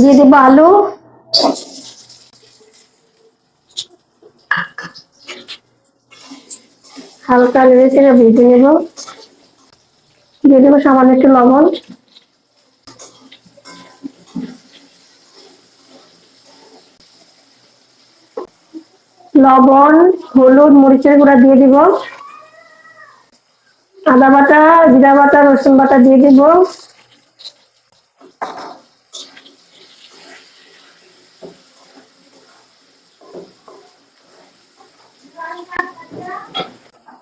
দিয়ে দেবো আলু হালকা নেড়ে চেড়ে ভেজে নেব। দিয়ে দেবো সামান্য একটু লবণ। লবণ, হলুদ, মরিচের গুঁড়া দিয়ে দিব। আদা বাটা, জিরা বাটা, রসুন বাটা দিয়ে দিব।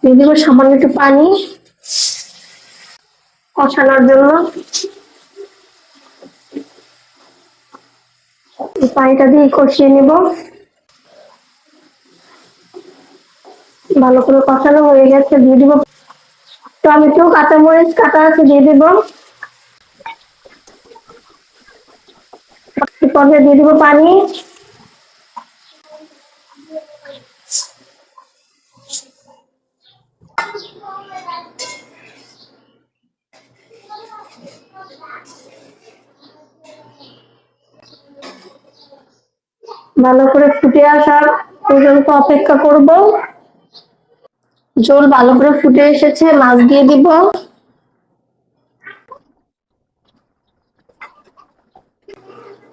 দিয়ে দিব সামান্য একটু পানি কষানোর জন্য। পানিটা দিয়ে কষিয়ে নিব। ভালো করে কষানো হয়ে গেছে, দিয়ে দিব টমেটো, কাঁচামরিচ কাটা আছে দিয়ে দিব। দিয়ে দিব পানি। ভালো করে ফুটে আসার পর্যন্ত অপেক্ষা করব। ঝোল ভালো করে ফুটে এসেছে, মাছ দিয়ে দিব।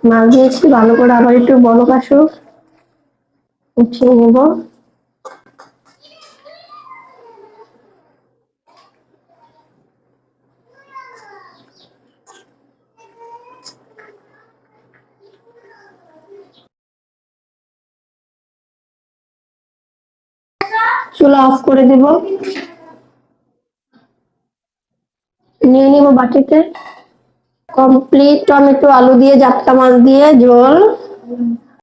মাছ দিয়েছি, ভালো করে আবার একটু বড় কাশুক উঠিয়ে নেব। চুলা অফ করে দিব। নিয়ে নিব বাটিতে। কমপ্লিট টমেটো, আলু দিয়ে জাপটা মাছ দিয়ে, ঝোল।